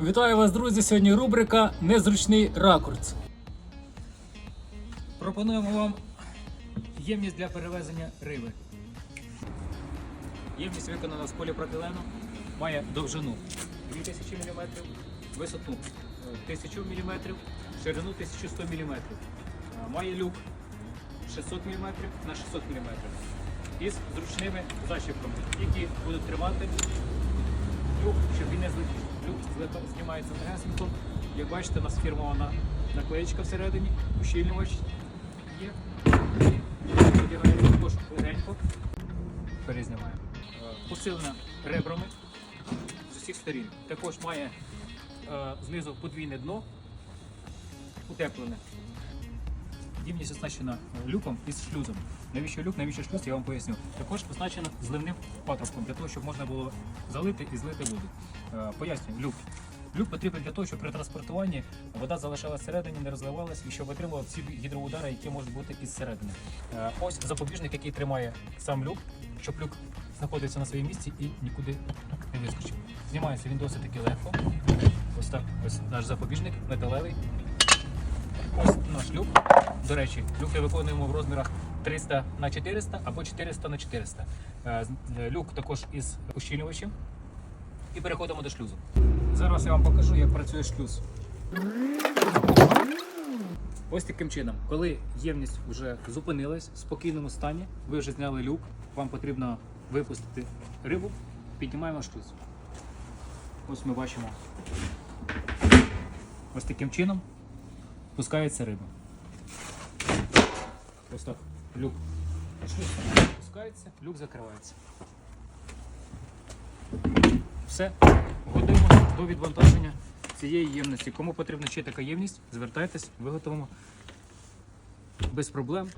Вітаю вас, друзі! Сьогодні рубрика Незручний ракурс. Пропонуємо вам ємність для перевезення риби. Ємність виконана з поліпропілену, має довжину 2000 мм, висоту е, 1000 мм, ширину 1100 мм. Е, Має люк 600 мм на 600 мм із зручними защіпками, які будуть тримати люк, щоб він не злетів. Знімається легесенько. Як бачите, у нас фірмована наклеєчка всередині, ущільнювач є. Одягає також легенько. Перезнімаємо. Е, Посилена ребрами з усіх сторін. Також має е, знизу подвійне дно, утеплене. Ємність оснащена люком із шлюзом. Навіщо люк, навіщо шлюз, я вам поясню. Також оснащена зливним патрубком для того, щоб можна було залити і злити воду. Е, Пояснюю, люк. Люк потрібен для того, щоб при транспортуванні вода залишалась всередині, не розливалась і щоб отримував всі гідроудари, які можуть бути із середини. Е, Ось запобіжник, який тримає сам люк, щоб люк знаходився на своєму місці і нікуди не вискочив. Знімається він досить таки легко. Ось так, ось наш запобіжник металевий. Ось наш люк. До речі, люки виконуємо в розмірах 300 на 400 або 400 на 400. Е, е, Люк також із ущільнювачем. І переходимо до шлюзу. Зараз я вам покажу, як працює шлюз. Ось таким чином, коли ємність вже зупинилась в спокійному стані, ви вже зняли люк, вам потрібно випустити рибу, піднімаємо шлюз. Ось ми бачимо. Ось таким чином пускається риба. Ось так люк. Шлюз пускається, люк закривається. Все, до відвантаження цієї ємності. Кому потрібна ще така ємність, звертайтесь, виготовимо без проблем.